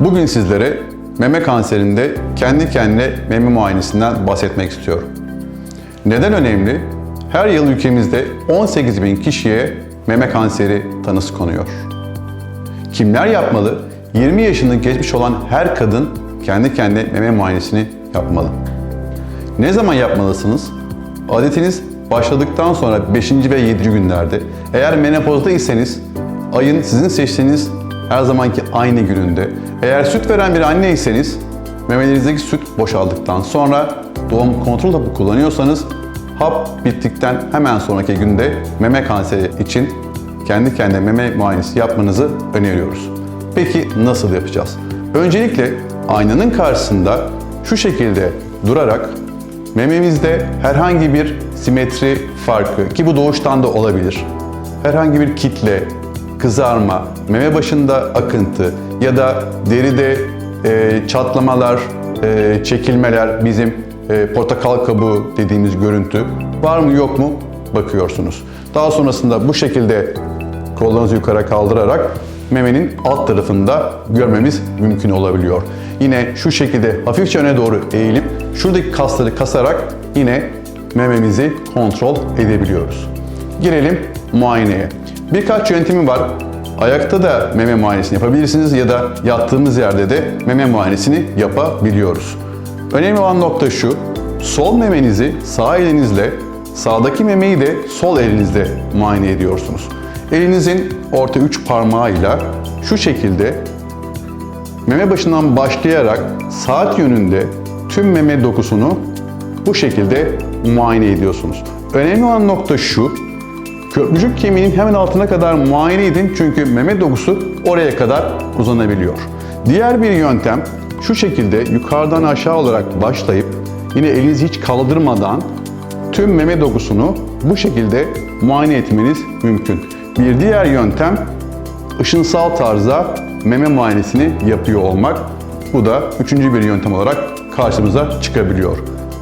Bugün sizlere meme kanserinde kendi kendine meme muayenesinden bahsetmek istiyorum. Neden önemli? Her yıl ülkemizde 18 bin kişiye meme kanseri tanısı konuyor. Kimler yapmalı? 20 yaşını geçmiş olan her kadın kendi kendine meme muayenesini yapmalı. Ne zaman yapmalısınız? Adetiniz başladıktan sonra 5. ve 7. günlerde. Eğer menopozdaysanız ayın sizin seçtiğiniz her zamanki aynı gününde. Eğer süt veren bir anneyseniz memelerinizdeki süt boşaldıktan sonra doğum kontrol hapı kullanıyorsanız hap bittikten hemen sonraki günde meme kanseri için kendi kendine meme muayenesi yapmanızı öneriyoruz. Peki nasıl yapacağız? Öncelikle aynanın karşısında şu şekilde durarak mememizde herhangi bir simetri farkı ki bu doğuştan da olabilir. Herhangi bir kitle, kızarma, meme başında akıntı ya da deride e, çatlamalar, e, çekilmeler bizim e, portakal kabuğu dediğimiz görüntü var mı yok mu bakıyorsunuz. Daha sonrasında bu şekilde kollarınızı yukarı kaldırarak memenin alt tarafında görmemiz mümkün olabiliyor. Yine şu şekilde hafifçe öne doğru eğilip şuradaki kasları kasarak yine mememizi kontrol edebiliyoruz. Gelelim muayeneye. Birkaç yöntemi var. Ayakta da meme muayenesini yapabilirsiniz ya da yattığımız yerde de meme muayenesini yapabiliyoruz. Önemli olan nokta şu, sol memenizi sağ elinizle, sağdaki memeyi de sol elinizle muayene ediyorsunuz. Elinizin orta üç parmağıyla şu şekilde meme başından başlayarak saat yönünde tüm meme dokusunu bu şekilde muayene ediyorsunuz. Önemli olan nokta şu, köprücük kemiğinin hemen altına kadar muayene edin çünkü meme dokusu oraya kadar uzanabiliyor. Diğer bir yöntem şu şekilde yukarıdan aşağı olarak başlayıp yine elinizi hiç kaldırmadan tüm meme dokusunu bu şekilde muayene etmeniz mümkün. Bir diğer yöntem ışınsal tarzda meme muayenesini yapıyor olmak. Bu da üçüncü bir yöntem olarak karşımıza çıkabiliyor.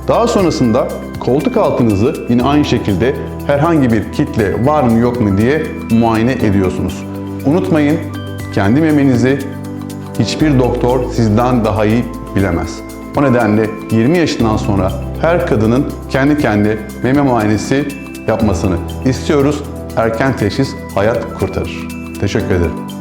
Daha sonrasında koltuk altınızı yine aynı şekilde herhangi bir kitle var mı yok mu diye muayene ediyorsunuz. Unutmayın kendi memenizi hiçbir doktor sizden daha iyi bilemez. O nedenle 20 yaşından sonra her kadının kendi kendi meme muayenesi yapmasını istiyoruz. Erken teşhis hayat kurtarır. Teşekkür ederim.